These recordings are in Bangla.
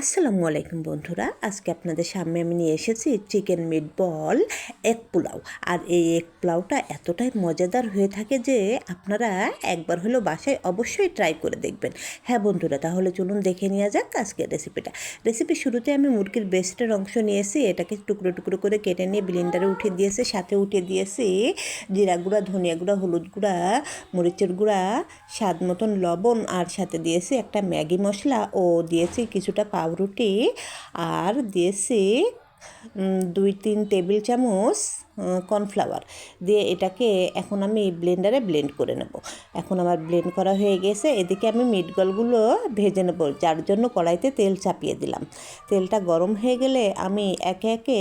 আসসালামু আলাইকুম বন্ধুরা, আজকে আপনাদের সামনে আমি নিয়ে এসেছি চিকেন মিট বল এক পোলাও। আর এই এক পোলাওটা এতটাই মজাদার হয়ে থাকে যে আপনারা একবার হলেও বাসায় অবশ্যই ট্রাই করে দেখবেন। হ্যাঁ বন্ধুরা, তাহলে চলুন দেখে নেওয়া যাক আজকের রেসিপিটা রেসিপি শুরুতে আমি মুরগির বেস্টের অংশ নিয়েছি, এটাকে টুকরো টুকরো করে কেটে নিয়ে ব্লেন্ডারে উঠে দিয়েছি, সাথে উঠে দিয়েছি জিরা গুঁড়া, ধনিয়া গুঁড়া, হলুদ গুঁড়া, মরিচের গুঁড়া, স্বাদ মতন লবণ, আর সাথে দিয়েছি একটা ম্যাগি মশলা ও দিয়েছি কিছুটা পাউরুটি আর দিয়েছি দুই তিন টেবিল চামচ কর্নফ্লাওয়ার। দিয়ে এটাকে এখন আমি ব্লেন্ডারে ব্লেন্ড করে নেব। এখন আমার ব্লেন্ড করা হয়ে গেছে। এদিকে আমি মিটবলগুলো ভেজে নেব, যার জন্য কড়াইতে তেল চাপিয়ে দিলাম। তেলটা গরম হয়ে গেলে আমি একে একে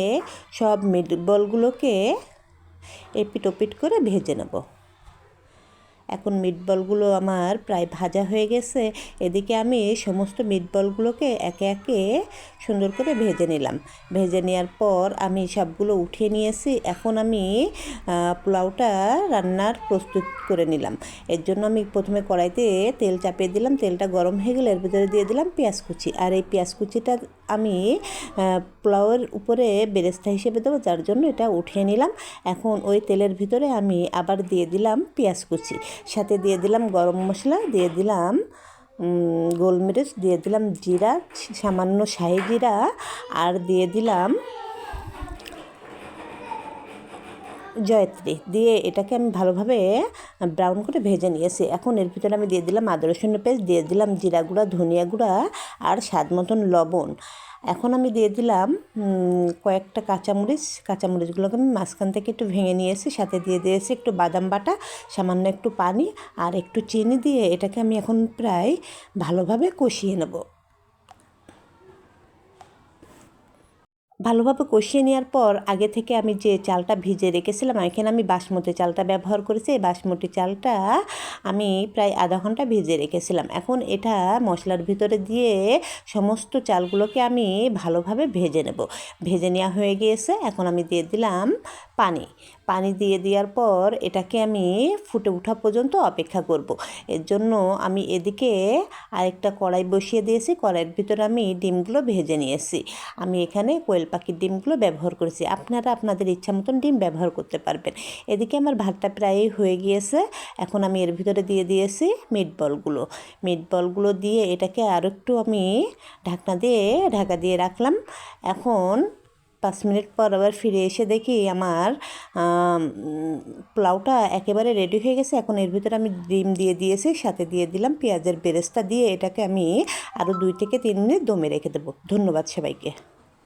সব মিটবলগুলোকে এপিট ওপিট করে ভেজে নেব। এখন মিটবলগুলো আমার প্রায় ভাজা হয়ে গেছে। এদিকে আমি সমস্ত মিটবলগুলোকে একে একে সুন্দর করে ভেজে নিলাম। ভেজে নেওয়ার পর আমি সবগুলো উঠিয়ে নিয়েছি। এখন আমি পোলাওটা রান্নার প্রস্তুত করে নিলাম। এর জন্য আমি প্রথমে কড়াইতে তেল চাপিয়ে দিলাম। তেলটা গরম হয়ে গেলে এর ভিতরে দিয়ে দিলাম পেঁয়াজ কুচি। আর এই পেঁয়াজ কুচিটা আমি পোলাওয়ের উপরে বেরেস্তা হিসেবে দেবো, যার জন্য এটা উঠিয়ে নিলাম। এখন ওই তেলের ভিতরে আমি আবার দিয়ে দিলাম পেঁয়াজ কুচি। সাথে দিয়ে দিলাম গরম মশলা, দিয়ে দিলাম গোলমরিচ, দিয়ে দিলাম জিরা, সামান্য শাহি জিরা, আর দিয়ে দিলাম জয়ত্রী দিয়ে এটাকে আমি ভালোভাবে ব্রাউন করে ভেজে নিয়েছি। এখন এর ভিতরে আমি দিয়ে দিলাম আদা, রসুনের পেস্ট, দিয়ে দিলাম জিরা গুঁড়া, ধনিয়া গুঁড়া আর স্বাদ মতন লবণ। এখন আমি দিয়ে দিলাম কয়েকটা কাঁচামরিচ। কাঁচামরিচগুলোকে আমি মাঝখান থেকে একটু ভেঙে নিয়েছি, সাথে দিয়ে দিয়েছি একটু বাদাম বাটা, সামান্য একটু পানি আর একটু চিনি দিয়ে এটাকে আমি এখন প্রায় ভালোভাবে কষিয়ে নেব। ভালোভাবে কষিয়ে নেওয়ার পর আগে থেকে আমি যে চালটা ভিজে রেখেছিলাম, এখানে আমি বাসমতি চালটা ব্যবহার করেছি। এই বাসমতি চালটা আমি প্রায় আধা ঘণ্টা ভিজে রেখেছিলাম। এখন এটা মশলার ভিতরে দিয়ে সমস্ত চালগুলোকে আমি ভালোভাবে ভেজে নেব। ভেজে নেওয়া হয়ে গিয়েছে। এখন আমি দিয়ে দিলাম পানি। পানি দিয়ে দেওয়ার পর এটাকে আমি ফুটে ওঠা পর্যন্ত অপেক্ষা করব। এর জন্য আমি এদিকে আরেকটা কড়াই বসিয়ে দিয়েছি, কড়াইয়ের ভিতরে আমি ডিমগুলো ভেজে নিয়েছি। আমি এখানে কোয়েল পাখির ডিমগুলো ব্যবহার করেছি। আপনারা আপনাদের ইচ্ছা মতন ডিম ব্যবহার করতে পারবেন। এদিকে আমার ভাতটা প্রায়ই হয়ে গিয়েছে। এখন আমি এর ভিতরে দিয়ে দিয়েছি মিট বলগুলো। মিট বলগুলো দিয়ে এটাকে আরও একটু আমি ঢাকনা দিয়ে ঢাকা দিয়ে রাখলাম। এখন পাঁচ মিনিট পর আবার ফিরে এসে দেখি আমার আম, পোলাওটা একেবারে রেডি হয়ে গেছে। এখন এর ভিতরে আমি ডিম দিয়ে দিয়েছি সাথে দিয়ে দিলাম পেঁয়াজের বেরেস্তা দিয়ে। এটাকে আমি আরও দুই থেকে তিন মিনিট দমে রেখে দেবো। ধন্যবাদ সবাইকে।